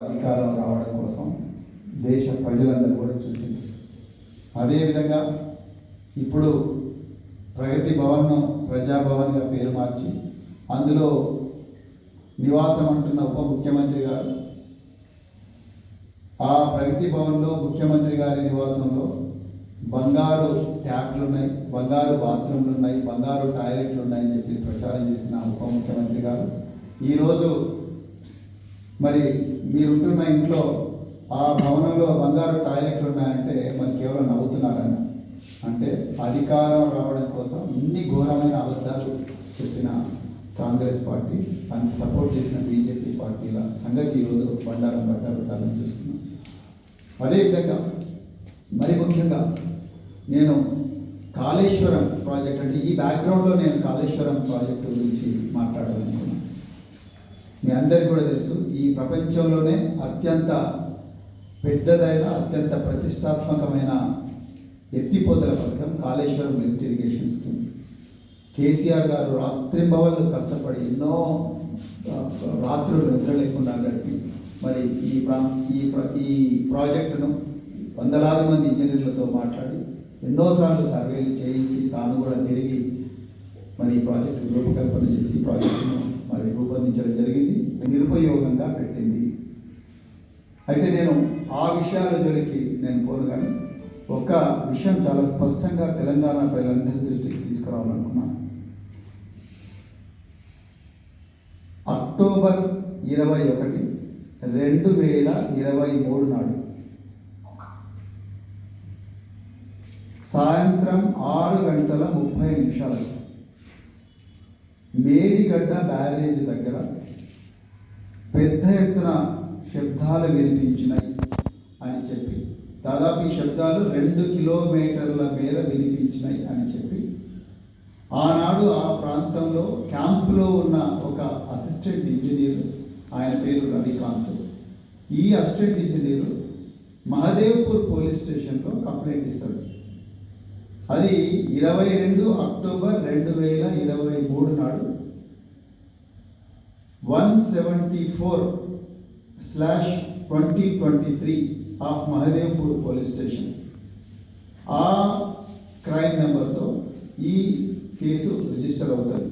అధికారం రావడం కోసం దేశ ప్రజలందరూ కూడా చూసింది. అదేవిధంగా ఇప్పుడు ప్రగతి భవన్ను ప్రజాభవన్గా పేరు మార్చి అందులో నివాసం అంటున్న ఉప ముఖ్యమంత్రి గారు ఆ ప్రగతి భవన్లో ముఖ్యమంత్రి గారి నివాసంలో బంగారు ట్యాప్లు ఉన్నాయి బంగారు బాత్రూమ్లు ఉన్నాయి బంగారు టాయిలెట్లు ఉన్నాయని చెప్పి ప్రచారం చేసిన ఉప ముఖ్యమంత్రి గారు. ఈరోజు మరి మీరుంటున్న ఇంట్లో ఆ భవనంలో బంగారు టాయిలెట్లు ఉన్నాయంటే మరి కేవలం నవ్వుతున్నారన్న అంటే అధికారం రావడం కోసం ఇన్ని ఘోరమైన అబద్ధాలు చెప్పిన కాంగ్రెస్ పార్టీ దానికి సపోర్ట్ చేసిన బీజేపీ పార్టీల సంగతి ఈరోజు బండారం పట్టాలని చూస్తున్నాం. అదేవిధంగా మరి ముఖ్యంగా నేను కాళేశ్వరం ప్రాజెక్ట్ అంటే ఈ బ్యాక్గ్రౌండ్లో నేను కాళేశ్వరం ప్రాజెక్టు గురించి మాట్లాడాలనుకున్నాను. మీ అందరికీ కూడా తెలుసు ఈ ప్రపంచంలోనే అత్యంత పెద్దదైన అత్యంత ప్రతిష్టాత్మకమైన ఎత్తిపోతల పథకం Kaleshwaram lift irrigation scheme. KCR గారు రాత్రింబవళ్ళు కష్టపడి ఎన్నో రాత్రులు నిద్ర లేకుండా గడిపి మరి ఈ ప్రా ఈ ఈ ప్రాజెక్టును వందలాది మంది ఇంజనీర్లతో మాట్లాడి ఎన్నోసార్లు సర్వేలు చేయించి తాను కూడా తిరిగి మరి ఈ ప్రాజెక్టు రూపకల్పన చేసి ప్రాజెక్టును మరి రూపొందించడం జరిగింది నిరుపయోగంగా పెట్టింది. అయితే నేను ఆ విషయాల జోలికి నేను పోను కానీ ఒక విషయం చాలా స్పష్టంగా తెలంగాణ ప్రజలందరి దృష్టికి తీసుకురావాలనుకున్నాను అక్టోబర్ ఇరవై ఒకటి రెండు వేల ఇరవై మూడు నాడు సాయంత్రం ఆరు గంటల ముప్పై నిమిషాలకు మేడిగడ్డ బ్యారేజ్ దగ్గర పెద్ద ఎత్తున శబ్దాలు వినిపించినాయి అని చెప్పి. దాదాపు ఈ శబ్దాలు రెండు కిలోమీటర్ల మేర వినిపించినాయి అని చెప్పి. ఆనాడు ఆ ప్రాంతంలో క్యాంపులో ఉన్న ఒక అసిస్టెంట్ ఇంజనీర్ ఆయన పేరు రవికాంత్. ఈ అసిస్టెంట్ ఇంజనీరు మహదేవ్పూర్ పోలీస్ స్టేషన్లో కంప్లైంట్ ఇస్తాడు. అది ఇరవై రెండు అక్టోబర్ రెండు వేల ఇరవై మూడు నాడు one seventy four slash twenty twenty three of Mahadevpur police station ఆ క్రైమ్ నెంబర్తో ఈ కేసు రిజిస్టర్ అవుతుంది.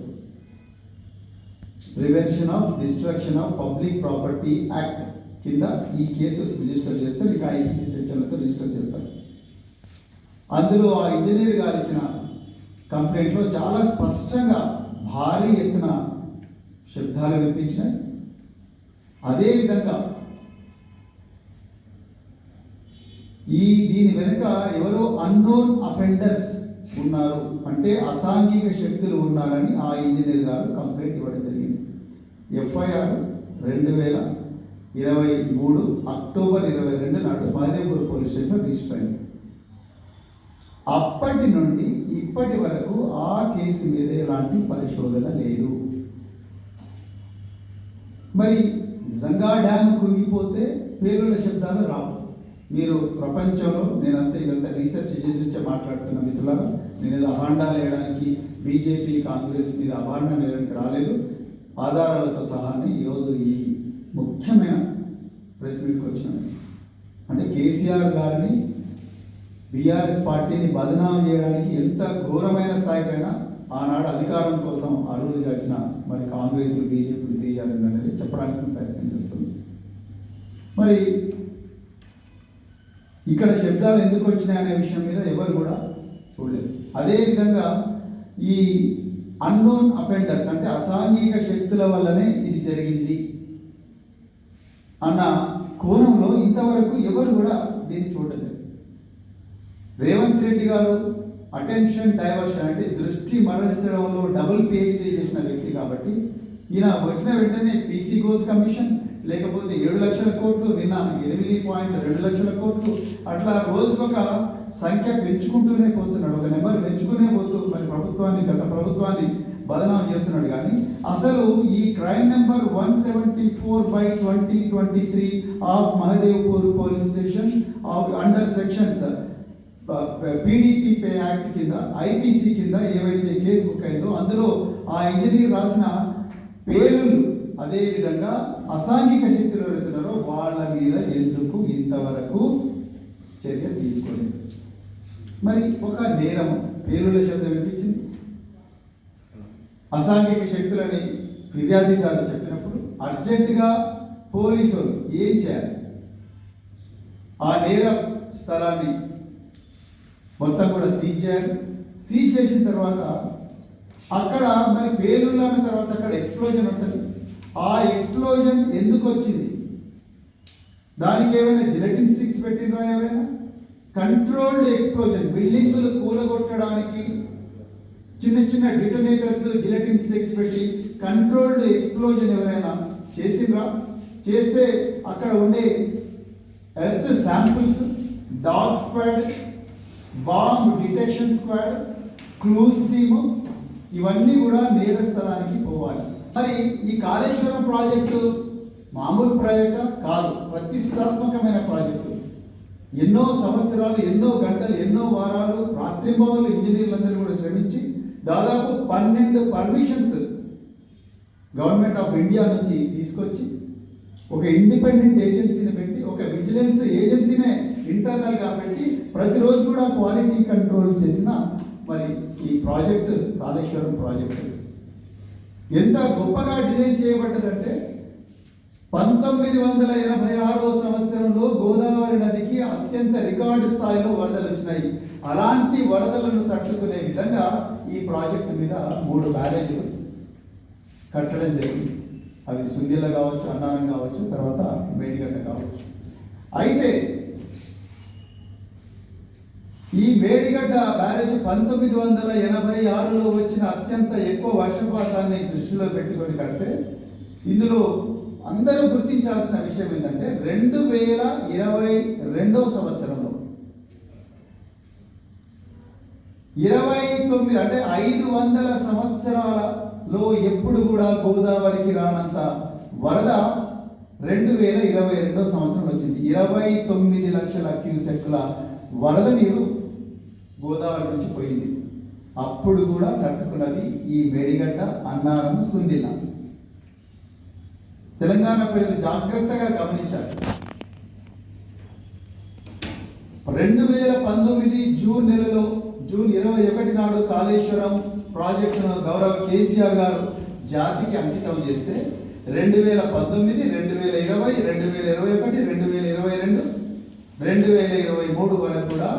Prevention of destruction of public property act కింద ఈ కేసు రిజిస్టర్ చేస్తే ఇక ఐపీసీ సెక్షన్లతో రిజిస్టర్ చేస్తారు. అందులో ఆ ఇంజనీర్ గారు ఇచ్చిన కంప్లైంట్లో చాలా స్పష్టంగా భారీ ఎత్తున శబ్దాలు వినిపించినాయి. అదేవిధంగా ఈ దీని వెనుక ఎవరో అన్నోన్ అఫెండర్స్ ఉన్నారు. అంటే అసాంఘిక శక్తులు ఉన్నారని ఆ ఇంజనీర్ గారు కంప్లైంట్ ఇవ్వడం జరిగింది. ఎఫ్ఐఆర్ రెండు వేల ఇరవై మూడు అక్టోబర్ ఇరవై రెండు నాడు మాదేపూర్ పోలీస్ స్టేషన్లో రిజిస్టర్ అయింది. అప్పటి నుండి ఇప్పటి వరకు ఆ కేసు మీద ఎలాంటి పరిశోధన లేదు. మరి నిజంగా డ్యామ్ కుంగిపోతే పేలుల శబ్దాలు రావు. మీరు ప్రపంచంలో నేనంతా ఇదంతా రీసెర్చ్ చేసి వచ్చే మాట్లాడుతున్న మిత్రులారా నేను ఏదో అభాండాలు వేయడానికి బీజేపీ కాంగ్రెస్ మీద అభాండాలు వేయడానికి రాలేదు. ఆధారాలతో సహానే ఈరోజు ఈ ముఖ్యమైన ప్రెస్ మీట్కి వచ్చినాను. అంటే కేసీఆర్ గారిని బీఆర్ఎస్ పార్టీని బదనాం చేయడానికి ఎంత ఘోరమైన స్థాయికైనా ఆనాడు అధికారం కోసం అరువులు చాచిన మరి కాంగ్రెస్లు బీజేపీలు తీయాలని అనేది చెప్పడానికి ప్రయత్నం చేస్తుంది. మరి ఇక్కడ శబ్దాలు ఎందుకు వచ్చినాయి అనే విషయం మీద ఎవరు కూడా చూడలేదు. అదేవిధంగా ఈ అన్నోన్ అఫెండర్స్ అంటే అసాంఘిక శక్తుల వల్లనే ఇది జరిగింది అన్న కోణంలో ఇంతవరకు ఎవరు కూడా దీన్ని చూడలేదు. రేవంత్ రెడ్డి గారు అటెన్షన్ డైవర్షన్ అంటే దృష్టి మరల్చడంలో డబుల్ పిహెచ్డీ చేసిన వ్యక్తి కాబట్టి ఈయన వచ్చిన వెంటనే పీసీ కోర్స్ కమిషన్ లేకపోతే ఏడు లక్షల కోట్లు నిన్న ఎనిమిది పాయింట్ రెండు లక్షల కోట్లు అట్లా రోజుకొక సంఖ్య పెంచుకుంటూనే పోతున్నాడు. ఒక నెంబర్ పెంచుకునే పోతూ మరి ప్రభుత్వాన్ని గత ప్రభుత్వాన్ని బదనాం చేస్తున్నాడు. కానీ అసలు ఈ crime number one seventy four by twenty twenty three of Mahadevpur police station of under sections PDP act కింద ఐపీసీ కింద ఏవైతే కేసు బుక్ అయిందో అందులో ఆ ఇంజనీర్ రాసిన పేలుళ్ళు అదేవిధంగా అసాంఘిక శక్తులు ఎవరైతున్నారో వాళ్ళ మీద ఎందుకు ఇంతవరకు చర్య తీసుకోలేదు? మరి ఒక నేరం పేలుల శబ్దం వినిపించింది అసాంఘిక శక్తులని ఫిర్యాదుదారు చెప్పినప్పుడు అర్జెంటుగా పోలీసులు ఏం చేయాలి? ఆ నేర స్థలాన్ని మొత్తం కూడా సీజ్ చేయాలి సీజ్ చేసిన తర్వాత అక్కడ మరి పేలుళ్ళు అన్న తర్వాత అక్కడ ఎక్స్ప్లోజన్ ఉంటుంది. ఆ ఎక్స్ప్లోజన్ ఎందుకు వచ్చింది? దానికి ఏమైనా జిలటిన్ స్టిక్స్ పెట్టినరా ఏమైనా? కంట్రోల్డ్ ఎక్స్ప్లోజన్ బిల్డింగులు కూలగొట్టడానికి చిన్న చిన్న డిటోనేటర్స్ జిలటిన్ స్టిక్స్ పెట్టి కంట్రోల్డ్ ఎక్స్ప్లోజన్ ఎవరైనా చేసిండ్రా? చేస్తే అక్కడ ఉండే earth samples dog squad bomb detection squad clues team ఇవన్నీ కూడా నేర స్థలానికి పోవాలి. మరి ఈ కాళేశ్వరం ప్రాజెక్టు మామూలు ప్రాజెక్టా? కాదు ప్రతిష్టాత్మకమైన ప్రాజెక్టు. ఎన్నో సంవత్సరాలు ఎన్నో గంటలు ఎన్నో వారాలు రాత్రింబవళ్ళు ఇంజనీర్లందరూ కూడా శ్రమించి దాదాపు పన్నెండు పర్మిషన్స్ గవర్నమెంట్ ఆఫ్ ఇండియా నుంచి తీసుకొచ్చి ఒక ఇండిపెండెంట్ ఏజెన్సీని పెట్టి ఒక విజిలెన్స్ ఏజెన్సీనే ఇంటర్నల్ కాబట్టి ప్రతిరోజు కూడా క్వాలిటీ కంట్రోల్ చేసిన మరి ఈ ప్రాజెక్ట్ కాళేశ్వరం ప్రాజెక్టు ఎంత గొప్పగా డిజైన్ చేయబడ్డదంటే పంతొమ్మిది వందల ఎనభై ఆరో సంవత్సరంలో గోదావరి నదికి అత్యంత రికార్డు స్థాయిలో వరదలు వచ్చినాయి. అలాంటి వరదలను తట్టుకునే విధంగా ఈ ప్రాజెక్టు మీద మూడు బ్యారేజ్లు కట్టడం జరిగింది. అవి సుందిల్ల కావచ్చు అన్నారం కావచ్చు తర్వాత మేడిగడ్డ కావచ్చు. అయితే ఈ మేడిగడ్డ బ్యారేజ్ పంతొమ్మిది వందల ఎనభై ఆరులో వచ్చిన అత్యంత ఎక్కువ వర్షపాతాన్ని దృష్టిలో పెట్టుకొని కడితే ఇందులో అందరూ గుర్తించాల్సిన విషయం ఏంటంటే రెండు వేల ఇరవై రెండో సంవత్సరంలో ఇరవై తొమ్మిది అంటే ఐదు వందల సంవత్సరాలలో ఎప్పుడు కూడా గోదావరికి రానంత వరద రెండు వేల ఇరవై రెండో సంవత్సరం వచ్చింది. ఇరవై తొమ్మిది లక్షల క్యూసెక్ల వరద నీరు గోదావరి నుంచి పోయింది. అప్పుడు కూడా తట్టుకున్నది ఈ మేడిగడ్డ అన్నారం సుందిల. తెలంగాణ ప్రజలు జాగ్రత్తగా గమనించారు రెండు వేల పంతొమ్మిది జూన్ నెలలో జూన్ ఇరవై ఒకటి నాడు కాళేశ్వరం ప్రాజెక్టును గౌరవ కేసీఆర్ గారు జాతికి అంకితం చేస్తే రెండు వేల పంతొమ్మిది రెండు వేల ఇరవై రెండు వేల ఇరవై ఒకటి రెండు వేల ఇరవై రెండు రెండు వేల ఇరవై మూడు వరకు కూడా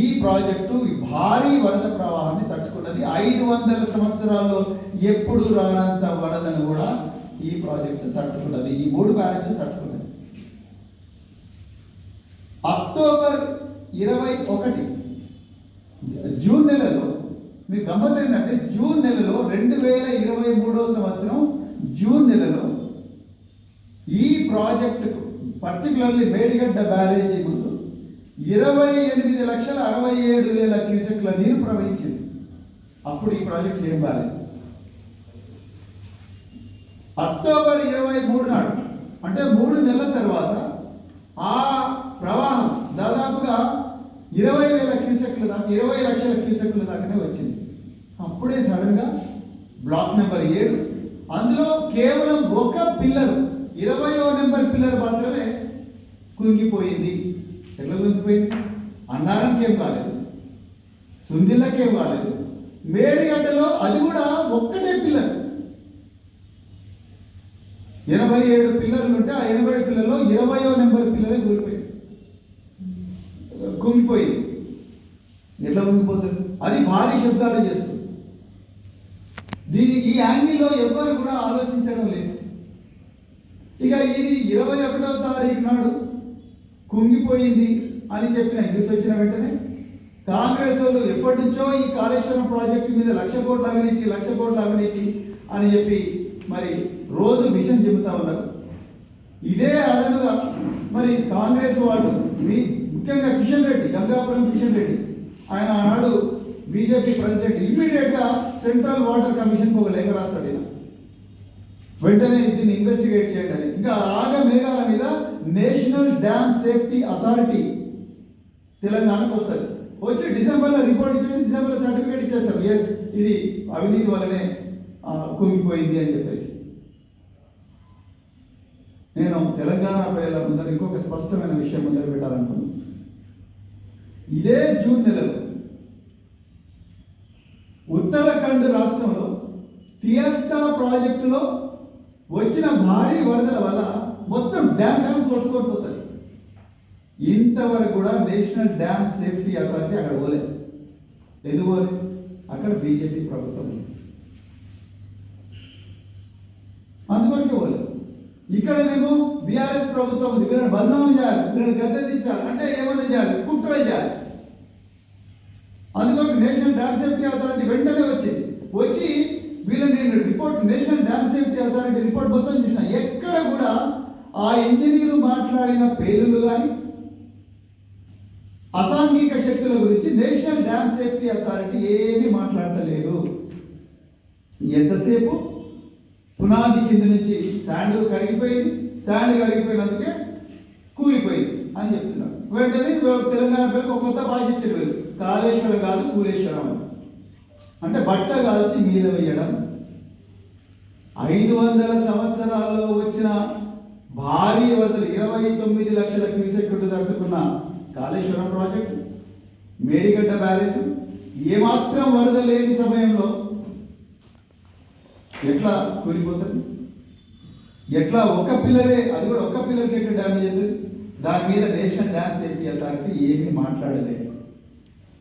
ఈ ప్రాజెక్టు ఈ భారీ వరద ప్రవాహాన్ని తట్టుకున్నది. ఐదు వందల సంవత్సరాల్లో ఎప్పుడు రానంత వరదను కూడా ఈ ప్రాజెక్టు తట్టుకున్నది. ఈ మూడు బ్యారేజ్లు తట్టుకున్నది. అక్టోబర్ ఇరవై ఒకటి జూన్ నెలలో మీకు గమ్మత్ ఏంటంటే జూన్ నెలలో రెండు వేల ఇరవై మూడో సంవత్సరం జూన్ నెలలో ఈ ప్రాజెక్టుకు పర్టికులర్లీ మేడిగడ్డ బ్యారేజీ ఇరవై ఎనిమిది లక్షల అరవై ఏడు వేల క్యూసెక్ల నీరు ప్రవహించింది. అప్పుడు ఈ ప్రాజెక్ట్ ఏం బాలేదు అక్టోబర్ ఇరవై మూడు నాడు అంటే మూడు నెలల తర్వాత ఆ ప్రవాహం దాదాపుగా ఇరవై వేల క్యూసెక్ల దాకా ఇరవై లక్షల క్యూసెక్ల దాకానే వచ్చింది. అప్పుడే సడన్గా బ్లాక్ నెంబర్ ఏడు అందులో కేవలం ఒక పిల్లర్ ఇరవయో నెంబర్ పిల్లర్ మాత్రమే కుంగిపోయింది. ఎట్లా అన్నారానికి ఏం కాలేదు. సుందిల్లకేం కాలేదు. మేడిగడ్డలో అది కూడా ఒక్కటే పిల్లర్ ఎనభై ఏడు పిల్లర్లు ఉంటే ఆ ఎనభై పిల్లల్లో ఇరవయో నెంబర్ పిల్లరే కూలిపోయింది. కుంగిపోయింది ఎట్లా కుంగిపోతుంది అది భారీ శబ్దాలు చేస్తుంది. దీని ఈ యాంగిల్లో ఎవ్వరు కూడా ఆలోచించడం లేదు. ఇక ఇది ఇరవై ఒకటో తారీఖు నాడు కుంగిపోయింది అని చెప్పిన న్యూస్ వచ్చిన వెంటనే కాంగ్రెస్ వాళ్ళు ఎప్పటి నుంచో ఈ కాళేశ్వరం ప్రాజెక్టు మీద లక్ష కోట్ల అవినీతి లక్ష కోట్ల అవినీతి అని చెప్పి మరి రోజు విషయం చెబుతా ఉన్నారు ఇదే అదనుగా మరి కాంగ్రెస్ వాళ్ళు మీ ముఖ్యంగా కిషన్ రెడ్డి గంగాపురం కిషన్ రెడ్డి ఆయన ఆనాడు బీజేపీ ప్రెసిడెంట్ ఇమ్మీడియట్గా సెంట్రల్ వాటర్ కమిషన్కి ఒక లేఖ రాస్తాడు ఈయన. వెంటనే దీన్ని ఇన్వెస్టిగేట్ చేయండి అని. ఇంకా ఆగ మేఘాల మీద నేషనల్ డ్యామ్ సేఫ్టీ అథారిటీ తెలంగాణకు వస్తుంది. వచ్చి డిసెంబర్లో రిపోర్ట్ ఇచ్చేసి డిసెంబర్లో సర్టిఫికేట్ ఇచ్చేస్తారు. ఎస్ ఇది అవినీతి వల్లనే కుంగిపోయింది అని చెప్పేసి. నేను తెలంగాణ ప్రజల ముందర ఇంకొక స్పష్టమైన విషయం ముందర పెట్టాలనుకున్నాను ఇదే జూన్ నెలలో ఉత్తరాఖండ్ రాష్ట్రంలో తియస్తా ప్రాజెక్టులో వచ్చిన భారీ వరదల వల్ల మొత్తం డ్యామ్ డ్యామ్ కొట్టుకోకపోతుంది ఇంతవరకు కూడా నేషనల్ డ్యామ్ సేఫ్టీ అథారిటీ అక్కడ పోలేదు ఎందుకు పోలేదు అక్కడ బీజేపీ ప్రభుత్వం ఉంది. అందువరకే పోలేదు ఇక్కడనేమో బీఆర్ఎస్ ప్రభుత్వం ఉంది. వీళ్ళని బదనామం చేయాలి. వీళ్ళని గద్దె దించాలి. అంటే ఏమన్నా చేయాలి? కుట్ర చేయాలి. అందుకొరకు నేషనల్ డ్యామ్ సేఫ్టీ అథారిటీ వెంటనే వచ్చింది. వచ్చి వీళ్ళు నేను report national dam safety authority report మొత్తం చూసిన. ఎక్కడ కూడా ఆ ఇంజనీరు మాట్లాడిన పేర్లు కానీ అసాంఘిక శక్తుల గురించి నేషనల్ డ్యామ్ సేఫ్టీ అథారిటీ ఏమీ మాట్లాడతలేదు. ఎంతసేపు? పునాది కింద నుంచి శాండ్ కరిగిపోయింది. శాండ్ కరిగిపోయినందుకే కూలిపోయింది అని చెప్తున్నారు. వెంటనే తెలంగాణ పేరు ఒక కొత్త భాష ఇచ్చారు వీళ్ళు. కాళేశ్వరం కాదు కూలేశ్వరం. అని అంటే బట్ట కాల్చి మీద వేయడం. ఐదు వందల సంవత్సరాల్లో వచ్చిన భారీ వరదలు ఇరవై తొమ్మిది లక్షల క్యూసెక్లు తట్టుకున్న కాళేశ్వరం ప్రాజెక్టు మేడిగడ్డ బ్యారేజ్ ఏమాత్రం వరద లేని సమయంలో ఎట్లా కూలిపోతుంది? ఎట్లా ఒక పిల్లరే అది కూడా ఒక పిల్లరికి ఎట్లా డ్యామేజ్ అవుతుంది. దాని మీద నేషనల్ డ్యామ్ సేఫ్టీ అథారిటీ ఏమీ మాట్లాడలేదు.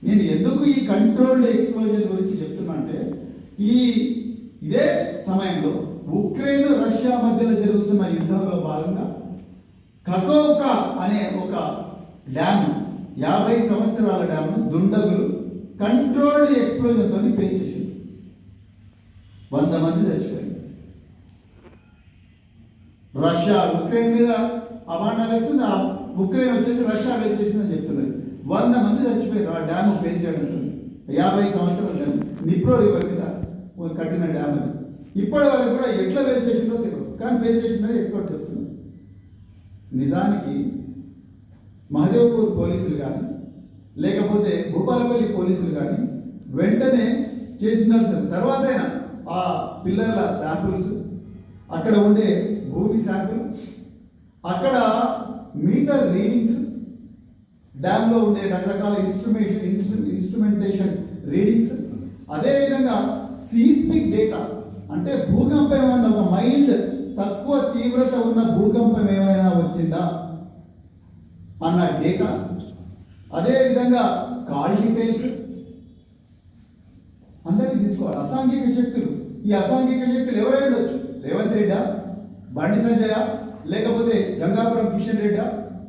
నేను ఎందుకు ఈ కంట్రోల్డ్ ఎక్స్ప్లోజన్ గురించి చెప్తున్నా అంటే ఈ ఇదే సమయంలో ఉక్రెయిన్ రష్యా మధ్యలో జరుగుతున్న యుద్ధంలో భాగంగా కకోక అనే ఒక డ్యామ్ యాభై సంవత్సరాల డ్యామ్ దుండగులు కంట్రోల్డ్ ఎక్స్ప్లోజన్తో పెంచేసి వంద మంది చచ్చిపోయింది రష్యా ఉక్రెయిన్ మీద అమాండా వేస్తుంది. ఆ ఉక్రెయిన్ వచ్చేసి రష్యా వేచేసిందని చెప్తున్నారు. వంద మంది చచ్చిపోయారు. ఆ డ్యామ్ చేయడం యాభై సంవత్సరాల డ్యామ్. నిప్రో రివర్ మీద కట్టిన డ్యామ్ అది. ఇప్పటి వరకు కూడా ఎట్లా పేల్చేసిందో తెలియదు. కానీ పేల్చేసిందని ఎక్స్పర్ట్ చెప్తున్నారు. నిజానికి మహదేవ్పూర్ పోలీసులు కానీ లేకపోతే భూపాలపల్లి పోలీసులు కానీ వెంటనే చేసిండాల్సింది తర్వాత ఆ పిల్లల శాంపుల్స్ అక్కడ ఉండే భూమి శాంపుల్ అక్కడ మీటర్ రీడింగ్స్ డ్యామ్లో ఉండే రకరకాల ఇన్స్ట్రుమేషన్ ఇన్స్ట్రుమెంటేషన్ రీడింగ్స్ అదేవిధంగా సీస్మిక్ డేటా అంటే భూకంపం ఏమైనా ఒక మైల్డ్ తక్కువ తీవ్రత ఉన్న భూకంపం ఏమైనా వచ్చిందా? అన్న డేటా అదేవిధంగా కాల్ డీటెయిల్స్ అందరికీ తీసుకోవాలి. అసాంఘిక శక్తులు. ఈ అసాంఘిక శక్తులు ఎవరై ఉండొచ్చు? రేవంత్ రెడ్డా బండి సంజయ లేకపోతే గంగాపురం కిషన్ రెడ్డా?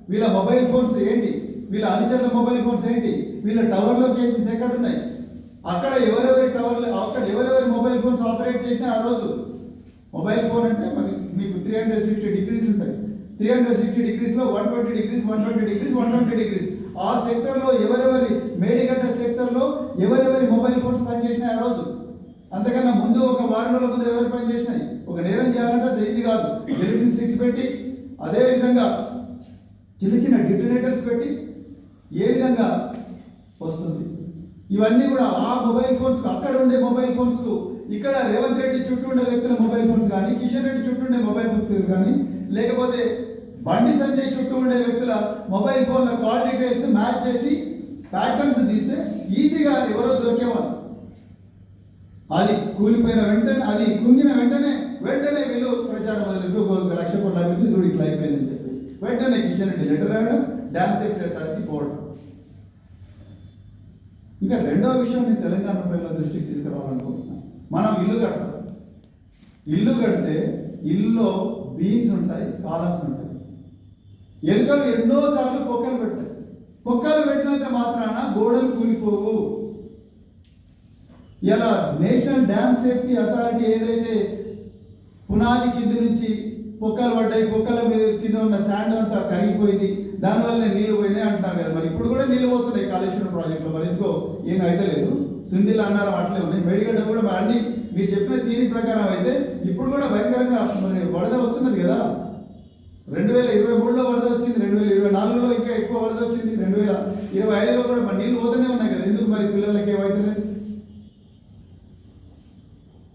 వీళ్ళ మొబైల్ ఫోన్స్ ఏంటి? వీళ్ళ అనుచరుల మొబైల్ ఫోన్స్ ఏంటి? వీళ్ళ టవర్లో కేజీస్ ఎక్కడ ఉన్నాయి? అక్కడ ఎవరెవరి టవర్లు అక్కడ ఎవరెవరి మొబైల్ ఫోన్స్ ఆపరేట్ చేసినా ఆ రోజు మొబైల్ ఫోన్ అంటే మరి మీకు త్రీ హండ్రెడ్ సిక్స్టీ డిగ్రీస్ ఉంటాయి. Three hundred sixty డిగ్రీస్లో one twenty degrees one twenty degrees one twenty degrees ఆ సెక్టర్లో ఎవరెవరి మేడిగడ్డ సెక్టర్లో ఎవరెవరి మొబైల్ ఫోన్స్ పనిచేసినాయి ఆ రోజు? అంతకన్నా ముందు ఒక వారం రోజుల ముందు ఎవరు పనిచేసినాయి? ఒక నేరం చేయాలంటే అది ఈజీ కాదు. ఎలక్ట్రిక్ సిక్స్ పెట్టి అదే విధంగా చిన్న చిన్న డిటనేటర్స్ పెట్టి ఏ విధంగా వస్తుంది? ఇవన్నీ కూడా ఆ మొబైల్ ఫోన్స్ అక్కడ ఉండే మొబైల్ ఫోన్స్కు ఇక్కడ రేవంత్ రెడ్డి చుట్టూ ఉండే వ్యక్తుల మొబైల్ ఫోన్స్ కానీ కిషన్ రెడ్డి చుట్టూ ఉండే మొబైల్ ఫోన్స్ కానీ లేకపోతే బండి సంజయ్ చుట్టూ ఉండే వ్యక్తుల మొబైల్ ఫోన్ల కాల్ డీటెయిల్స్ మ్యాచ్ చేసి ప్యాటర్న్స్ తీస్తే ఈజీగా ఎవరో దొరికేవాళ్ళు అది కూలిపోయిన వెంటనే అది కుంగిన వెంటనే వెంటనే వీళ్ళు ప్రచారం మొదలెట్టు ఒక లక్ష కోట్ల అభివృద్ధి చూడు ఇట్లా అయిపోయిందని చెప్పేసి. వెంటనే కిషన్ రెడ్డి లెటర్ రాయడం డ్యాన్స్ సేఫ్టీ అథారిటీ పోవడం. ఇంకా రెండో విషయం నేను తెలంగాణ ప్రజల దృష్టికి తీసుకురావాలనుకుంటున్నాను మనం ఇల్లు కడతాం. ఇల్లు కడితే ఇల్లులో బీన్స్ ఉంటాయి కాలమ్స్ ఉంటాయి. ఎలుకలు ఎన్నోసార్లు కుక్కలు పెడతాయి. కుక్కలు పెట్టినంత మాత్రాన గోడలు కూలిపోవు. ఇలా నేషనల్ డ్యామ్ సేఫ్టీ అథారిటీ ఏదైతే పునాది కింద నుంచి కుక్కలు పడ్డాయి కుక్కల మీద కింద ఉన్న శాండ్ అంతా కరిగిపోయింది దానివల్ల నీళ్ళు పోయినాయి అంటున్నారు కదా. మరి ఇప్పుడు కూడా నీళ్ళు పోతున్నాయి కాళేశ్వరం ప్రాజెక్టులో. మరి ఎందుకో ఏం అయితే లేదు. అన్నారు అన్నారం అట్లే ఉన్నాయి. మేడిగడ్డ కూడా మరి అన్ని మీరు చెప్పిన తీరి ప్రకారం అయితే ఇప్పుడు కూడా భయంకరంగా మరి వరద వస్తున్నది కదా. రెండు వేల ఇరవై మూడులో వరద వచ్చింది. రెండు వేల ఇరవై నాలుగులో ఇంకా ఎక్కువ వరద వచ్చింది. రెండు వేల ఇరవై ఐదులో కూడా మరి నీళ్ళు పోతూనే ఉన్నాయి కదా. ఎందుకు మరి పిల్లలకి ఏమైతలేదు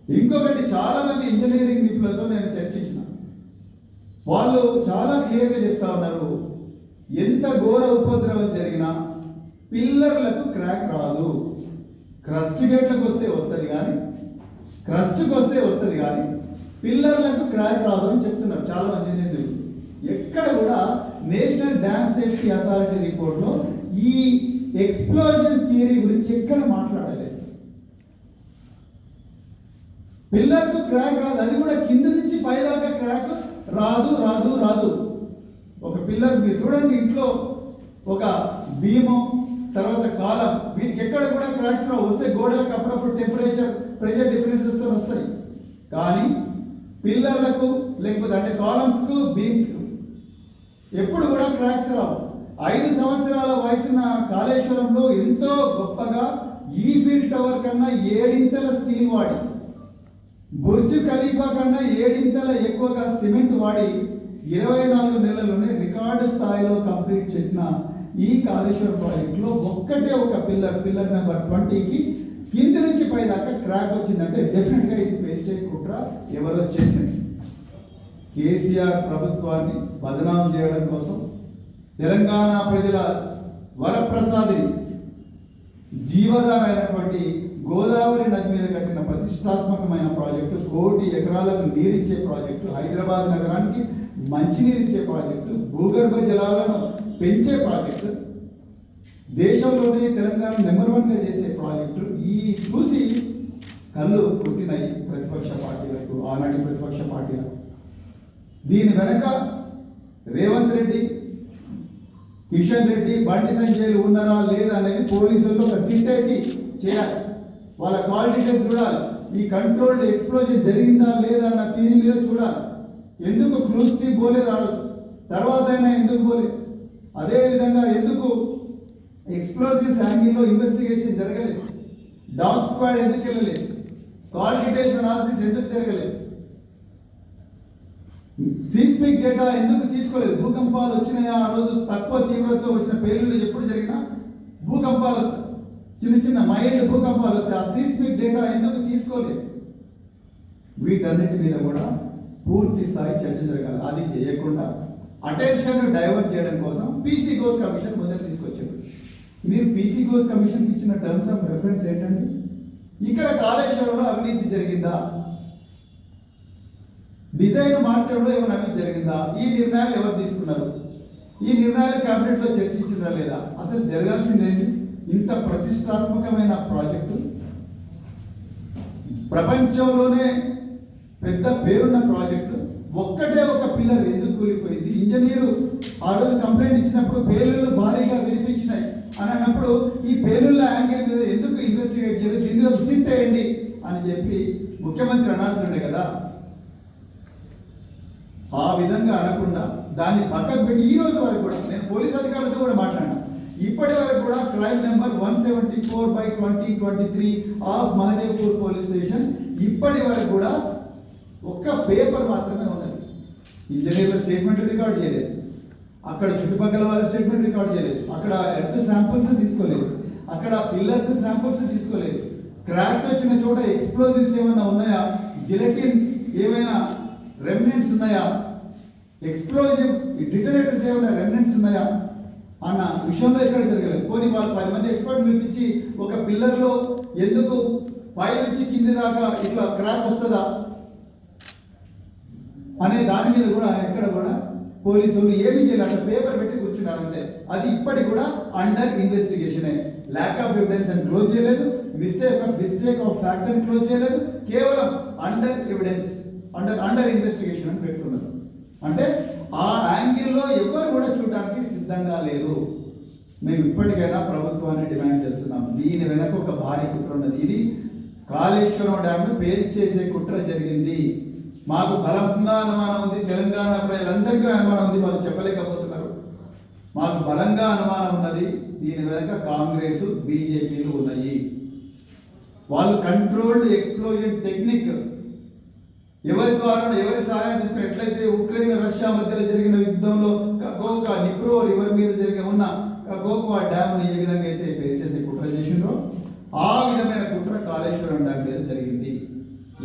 ఇంకొకటి చాలా మంది ఇంజనీరింగ్ నిపుణులతో నేను చర్చించిన. వాళ్ళు చాలా క్లియర్గా చెప్తా ఉన్నారు. ఎంత ఘోర ఉపద్రవం జరిగినా పిల్లర్లకు క్రాక్ రాదు. క్రస్ట్ గేట్లకు వస్తే వస్తుంది కానీ క్రస్ట్కి వస్తే వస్తుంది కానీ పిల్లర్లకు క్రాక్ రాదు అని చెప్తున్నారు చాలా మంది నేను ఎక్కడ కూడా నేషనల్ డ్యామ్ సేఫ్టీ అథారిటీ రిపోర్ట్లో ఈ ఎక్స్ప్లోజన్ థియరీ గురించి ఎక్కడ మాట్లాడలేదు. పిల్లర్కు క్రాక్ రాదు అది కూడా కింద నుంచి పైదాకా క్రాక్ రాదు రాదు రాదు. ఒక పిల్లర్ మీరు చూడండి ఇంట్లో ఒక భీమం తర్వాత కాలం. వీటికి ఎక్కడ కూడా క్రాక్స్ రావు. వస్తే గోడలకు అప్పుడప్పుడు టెంపరేచర్ ప్రెషర్ డిఫరెన్సెస్తో వస్తాయి. కానీ పిల్లర్లకు లేకపోతే అంటే కాలమ్స్కు బీమ్స్కు ఎప్పుడు కూడా క్రాక్స్ రావు. ఐదు సంవత్సరాల వయసున్న కాళేశ్వరంలో ఎంతో గొప్పగా ఈఫిల్ టవర్ కన్నా ఏడింతల స్టీల్ వాడి. బుర్జ్ ఖలీఫా కన్నా ఏడింతల ఎక్కువగా సిమెంట్ వాడి. ఇరవై నాలుగు నెలల్లోనే రికార్డు స్థాయిలో కంప్లీట్ చేసిన ఈ కాళేశ్వర ప్రాజెక్టులో ఒక్కటే ఒక పిల్లర్ పిల్లర్ నెంబర్ ట్వంటీకి కింది నుంచి పై దాకా క్రాక్ వచ్చిందంటే డెఫినెట్గా ఇది పేల్చే కుట్ర ఎవరో చేసింది. కేసీఆర్ ప్రభుత్వాన్ని బదనాం చేయడం కోసం తెలంగాణ ప్రజల వరప్రసాది జీవధార అయినటువంటి గోదావరి నది మీద కట్టిన ప్రతిష్టాత్మకమైన ప్రాజెక్టు కోటి ఎకరాలకు నీరిచ్చే ప్రాజెక్టు హైదరాబాద్ నగరానికి మంచినీరిచ్చే ప్రాజెక్టు భూగర్భ జలాలను పెంచే ప్రాజెక్టు దేశంలోనే తెలంగాణ నెంబర్ వన్గా చేసే ప్రాజెక్టు ఈ చూసి కళ్ళు పుట్టినాయి ప్రతిపక్ష పార్టీలకు ఆనాటి ప్రతిపక్ష పార్టీలకు. దీని వెనక రేవంత్ రెడ్డి కిషన్ రెడ్డి బండి సంజయ్లు ఉన్నారా లేదా అనేది పోలీసుల్లో ఒక సిట్టేసి చేయాలి. వాళ్ళ క్వాలిటీ చూడాలి. ఈ కంట్రోల్డ్ ఎక్స్ప్లోజన్ జరిగిందా లేదా అన్న దీని మీద చూడాలి. ఎందుకు క్లూస్ పోలేదు ఆ రోజు? తర్వాత అయినా ఎందుకు పోలేదు అదేవిధంగా ఎందుకు ఎక్స్ప్లోజివ్స్ యాంగిల్లో ఇన్వెస్టిగేషన్ జరగలేదు? డాగ్ స్క్వాడ్ ఎందుకు వెళ్ళలేదు? కాల్ డీటెయిల్స్ అనాలిసిస్ ఎందుకు జరగలేదు? సీస్మిక్ డేటా ఎందుకు తీసుకోలేదు? భూకంపాలు వచ్చినాయా? ఆ రోజు తక్కువ తీవ్రతతో వచ్చిన పేర్లు ఎప్పుడు జరిగినా భూకంపాలు వస్తాయి. చిన్న చిన్న మైల్డ్ భూకంపాలు వస్తాయి. ఆ సీస్మిక్ డేటా ఎందుకు తీసుకోలేదు? వీటన్నిటి మీద కూడా పూర్తి స్థాయి చర్చ జరగాలి. అది చేయకుండా అటెన్షన్ డైవర్ట్ చేయడం కోసం పీసీ గోస్ కమిషన్ ముందర తీసుకొచ్చారు. మీరు పీసీ గోస్ కమిషన్కి ఇచ్చిన టర్మ్స్ ఆఫ్ రెఫరెన్స్ ఏంటండి? ఇక్కడ కాళేశ్వరంలో అవినీతి జరిగిందా? డిజైన్ మార్చడంలో ఏమైనా అవినీతి జరిగిందా? ఈ నిర్ణయాలు ఎవరు తీసుకున్నారు? ఈ నిర్ణయాలు కేబినెట్లో లేదా? అసలు జరగాల్సిందేంటి ఇంత ప్రతిష్టాత్మకమైన ప్రాజెక్టు? ప్రపంచంలోనే పెద్ద పేరున్న ప్రాజెక్టు ఒక్కటే ఒక పిల్లర్ ఎందుకు కూలిపోయింది? ఇంజనీరు ఆ రోజు కంప్లైంట్ ఇచ్చినప్పుడు పేలుళ్ళు భారీగా వినిపించినాయి. అని అన్నప్పుడు ఈ పేలుళ్ళ యాంగిల్ మీద ఎందుకు ఇన్వెస్టిగేట్ చేయలేదు? దీని మీద సిట్ వేయండి అని చెప్పి ముఖ్యమంత్రి అనాల్సి ఉండే కదా. ఆ విధంగా అనకుండా దాన్ని పక్కకు పెట్టి ఈ రోజు వరకు కూడా నేను పోలీస్ అధికారులతో కూడా మాట్లాడినా. ఇప్పటి వరకు కూడా crime number one seventy four by twenty twenty three of Mahadevpur police station ఇప్పటి వరకు కూడా ఒక్క పేపర్ మాత్రమే ఉన్నది. ఇంజనీర్ల స్టేట్మెంట్ రికార్డ్ చేయలేదు. అక్కడ చుట్టుపక్కల వాళ్ళ స్టేట్మెంట్ రికార్డ్ చేయలేదు. అక్కడ ఎర్త్ శాంపుల్స్ తీసుకోలేదు. అక్కడ పిల్లర్స్ శాంపుల్స్ తీసుకోలేదు. క్రాక్స్ వచ్చిన చోట ఎక్స్ప్లోజివ్స్ ఏమైనా ఉన్నాయా? జిలెటిన్ ఏమైనా రెమినెంట్స్ ఉన్నాయా? ఎక్స్ప్లోజివ్ డిటరేటర్స్ ఏమైనా రెమినెంట్స్ ఉన్నాయా? అన్న విషయంలో ఎక్కడ జరగలేదు. పోనీ వాళ్ళు పది మంది ఎక్స్పర్ట్ పిలిపించి ఒక పిల్లర్లో ఎందుకు పై నుంచి కింది దాకా ఇట్లా క్రాక్ వస్తుందా? అనే దాని మీద కూడా ఎక్కడ కూడా పోలీసులు ఏమీ చేయాలి. పేపర్ పెట్టి కూర్చున్నారు అంతే. అది ఇప్పటికి కూడా అండర్ ఇన్వెస్టిగేషనే ల్యాక్ ఆఫ్ ఎవిడెన్స్ అని క్లోజ్ చేయలేదు. Mistake of mistake of fact అని క్లోజ్ చేయలేదు. కేవలం under evidence under under investigation అని పెట్టుకున్నారు. అంటే ఆ యాంగిల్లో ఎవరు కూడా చూడడానికి సిద్ధంగా లేరు. మేము ఇప్పటికైనా ప్రభుత్వాన్ని డిమాండ్ చేస్తున్నాం. దీని వెనక ఒక భారీ కుట్ర ఉన్నది. ఇది కాళేశ్వరం డ్యామ్ను పేల్చేసే కుట్ర జరిగింది. మాకు బలంగా అనుమానం ఉంది తెలంగాణ ప్రజలందరికీ అనుమానం ఉంది వాళ్ళు చెప్పలేకపోతున్నారు. మాకు బలంగా అనుమానం ఉన్నది దీని వెనక కాంగ్రెస్ బీజేపీలు ఉన్నాయి. వాళ్ళు కంట్రోల్డ్ ఎక్స్ప్లోజన్ టెక్నిక్ ఎవరి ద్వారా ఎవరి సహాయం తీసుకుని ఎట్లయితే ఉక్రెయిన్ రష్యా మధ్యలో జరిగిన యుద్ధంలో గోకా నిప్రో రివర్ మీద జరిగిన ఉన్న గోకువా డ్యామ్ ఏ విధంగా అయితే పేర్చేసి కుట్ర చేసిండ్రో ఆ విధమైన కుట్ర కాళేశ్వరం డ్యామ్ మీద జరిగింది.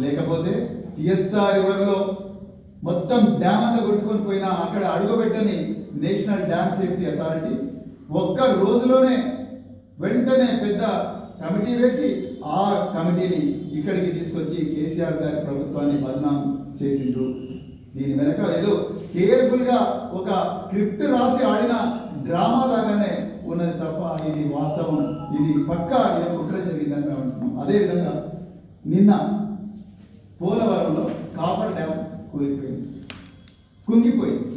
లేకపోతే టీఎస్ఆర్ రివర్లో మొత్తం డ్యామ్ అంతా కొట్టుకొని పోయినా అక్కడ అడుగుపెట్టని నేషనల్ డ్యామ్ సేఫ్టీ అథారిటీ ఒక్క రోజులోనే వెంటనే పెద్ద కమిటీ వేసి ఆ కమిటీని ఇక్కడికి తీసుకొచ్చి కేసీఆర్ గారి ప్రభుత్వాన్ని బదనాం చేసిండ్రు. దీని వెనక ఏదో కేర్ఫుల్గా ఒక స్క్రిప్ట్ రాసి ఆడిన డ్రామా లాగానే ఉన్నది తప్ప ఇది వాస్తవం. ఇది పక్కా ఏదో కుట్ర జరిగిందని మేము అంటున్నాం. అదేవిధంగా నిన్న పోలవరంలో కాపర్ డ్యామ్ కూలిపోయింది. కుంగిపోయింది.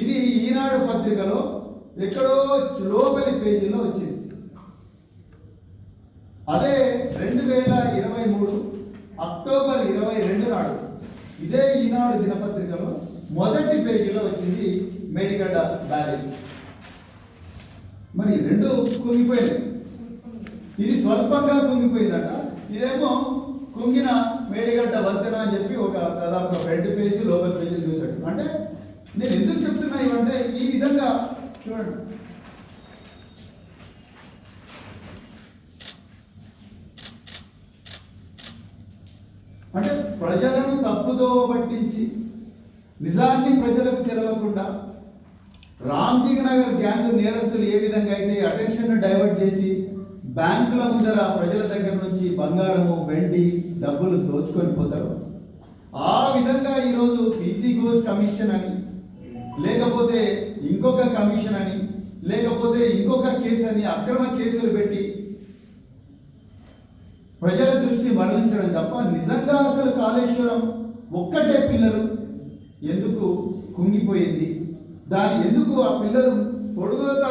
ఇది ఈనాడు పత్రికలో ఎక్కడో లోపలి పేజీలో వచ్చింది. అదే రెండు వేల ఇరవై మూడు అక్టోబర్ ఇరవై రెండు నాడు ఇదే ఈనాడు దినపత్రికలో మొదటి పేజీలో వచ్చింది మేడిగడ్డ బ్యారేజ్. మరి రెండు కుంగిపోయినాయి. ఇది స్వల్పంగా కుంగిపోయిందట. ఇదేమో కుంగిన మేడిగడ్డ వంతెన అని చెప్పి ఒక దాదాపు ఫ్రంట్ పేజీ లోపల పేజీ చూశాడు. అంటే నేను ఎందుకు చెప్తున్నా ఇవంటే ఈ విధంగా చూడండి. అంటే ప్రజలను తప్పుదోవ పట్టించి నిజాన్ని ప్రజలకు తెలవకుండా రామ్జీ నగర్ గ్యాంగ్ నేరస్తులు ఏ విధంగా అయితే అటెన్షన్ డైవర్ట్ చేసి బ్యాంకుల ముందర ప్రజల దగ్గర నుంచి బంగారము వెండి డబ్బులు దోచుకొని పోతారు. ఆ విధంగా ఈరోజు బీసీ గోస్ కమిషన్ అని లేకపోతే ఇంకొక కమిషన్ అని లేకపోతే ఇంకొక కేసు అని అక్రమ కేసులు పెట్టి ప్రజల దృష్టి మరణించడం తప్ప నిజంగా అసలు కాళేశ్వరం ఒక్కటే పిల్లలు ఎందుకు కుంగిపోయింది? దాని ఎందుకు ఆ పిల్లలు పొడుగుత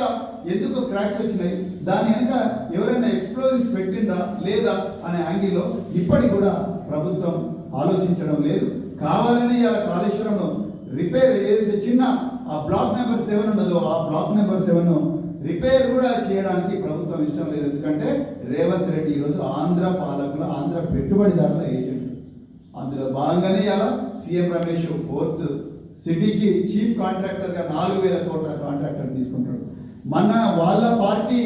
ఎందుకు క్రాక్స్ వచ్చినాయి? దాని వెనుక ఎవరైనా ఎక్స్ప్లోజివ్స్ పెట్టిండ్రా లేదా అనే యాంగిల్లో ఇప్పటికి కూడా ప్రభుత్వం ఆలోచించడం లేదు. కావాలని ఇలా కాళేశ్వరంలో రిపేర్ ఏదైతే చిన్న ఆ బ్లాక్ నెంబర్ సెవెన్ ఉన్నదో ఆ బ్లాక్ నెంబర్ సెవెన్ రిపేర్ కూడా చేయడానికి ప్రభుత్వం ఇష్టం లేదు. ఎందుకంటే రేవంత్ రెడ్డి ఈరోజు ఆంధ్ర పాలకుల ఆంధ్ర పెట్టుబడిదారుల ఏజెంట్ అందులో భాగంగానే ఇలా సీఎం రమేష్ ఫోర్త్ సిటీకి చీఫ్ కాంట్రాక్టర్గా నాలుగు వేల కోట్ల కాంట్రాక్టర్ తీసుకుంటాడు మొన్న వాళ్ళ పార్టీ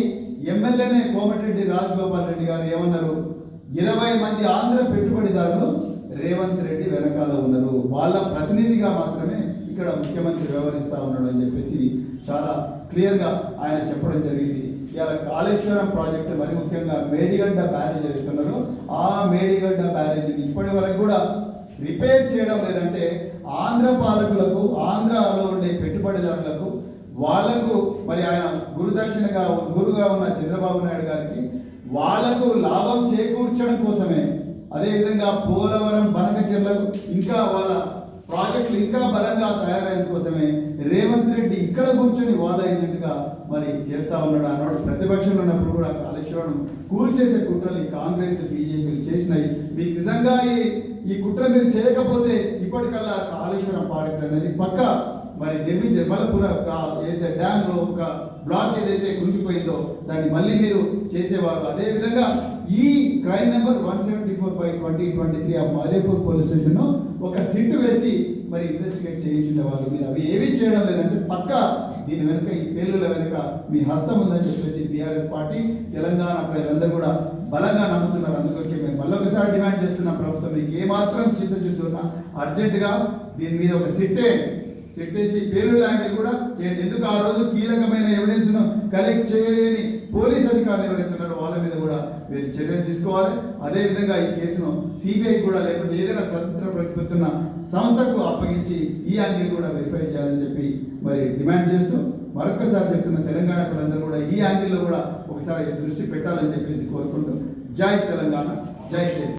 ఎమ్మెల్యేనే కోమటిరెడ్డి రాజగోపాల్ రెడ్డి గారు ఏమన్నారు? ఇరవై మంది ఆంధ్ర పెట్టుబడిదారులు రేవంత్ రెడ్డి వెనకాల ఉన్నారు. వాళ్ళ ప్రతినిధిగా మాత్రమే ఇక్కడ ముఖ్యమంత్రి వ్యవహరిస్తూ ఉన్నాడు అని చెప్పేసి చాలా క్లియర్గా ఆయన చెప్పడం జరిగింది. ఇవాళ కాళేశ్వరం ప్రాజెక్టు మరి ముఖ్యంగా మేడిగడ్డ బ్యారేజ్ ఏదైతున్నదో ఆ మేడిగడ్డ బ్యారేజీని ఇప్పటి వరకు కూడా రిపేర్ చేయడం లేదంటే ఆంధ్ర పాలకులకు ఆంధ్రాలో ఉండే పెట్టుబడిదారులకు వాళ్ళకు మరి ఆయన గురుదక్షిణగా గురుగా ఉన్న చంద్రబాబు నాయుడు గారికి వాళ్ళకు లాభం చేకూర్చడం కోసమే. అదేవిధంగా పోలవరం బనకచెర్లకు ఇంకా వాళ్ళ ప్రాజెక్టులు ఇంకా బలంగా తయారయ్యేందు కోసమే రేవంత్ రెడ్డి ఇక్కడ కూర్చొని వాళ్ళ ఏజెంట్గా మరి చేస్తా ఉన్నాడు. అన్నాడు ప్రతిపక్షంలో ఉన్నప్పుడు కూడా కాళేశ్వరం కూల్చేసే కుట్రలు ఈ కాంగ్రెస్ బీజేపీలు చేసినాయి. మీకు నిజంగా ఈ ఈ కుట్ర మీరు చేయకపోతే ఇప్పటికల్లా కాళేశ్వరం ప్రాజెక్ట్ అనేది పక్క మరి నిర్మించే మలపుర ఏదైతే డ్యామ్లో ఒక బ్లాక్ ఏదైతే కురిగిపోయిందో దాన్ని మళ్ళీ మీరు చేసేవారు. అదే విధంగా ఈ crime number one seventy four by twenty twenty three ఆ మాదేపూర్ పోలీస్ స్టేషన్ ఒక సిట్ వేసి మరి ఇన్వెస్టిగేట్ చేయించుండే వాళ్ళు మీరు అవి ఏమీ చేయడం లేదంటే పక్క దీని వెనుక ఈ పేర్ల వెనుక మీ హస్తం ఉందని చెప్పేసి బీఆర్ఎస్ పార్టీ తెలంగాణ ప్రజలందరూ కూడా బలంగా నమ్ముతున్నారు. అందుకే మేము మళ్ళొకసారి డిమాండ్ చేస్తున్నాం ప్రభుత్వం మీకు ఏమాత్రం చిత్తశుద్ధి ఉన్నా అర్జెంటుగా దీని మీద ఒక సిట్టే సెట్ చేసి పేరు యాంగిల్ కూడా చేయండి. ఎందుకు ఆ రోజు కీలకమైన ఎవిడెన్స్ను కలెక్ట్ చేయలేని పోలీస్ అధికారులు ఎవరైతే ఉన్నారో వాళ్ళ మీద కూడా మీరు చర్యలు తీసుకోవాలి. అదే విధంగా ఈ కేసును సిబిఐ కూడా లేకపోతే ఏదైనా స్వతంత్ర ప్రతిపత్తున్న సంస్థకు అప్పగించి ఈ యాంగిల్ కూడా వెరిఫై చేయాలని చెప్పి మరి డిమాండ్ చేస్తూ మరొకసారి చెప్తున్న తెలంగాణ ప్రజలందరూ కూడా ఈ యాంగిల్లో కూడా ఒకసారి దృష్టి పెట్టాలని చెప్పేసి కోరుకుంటూ జై తెలంగాణ జై కేసీ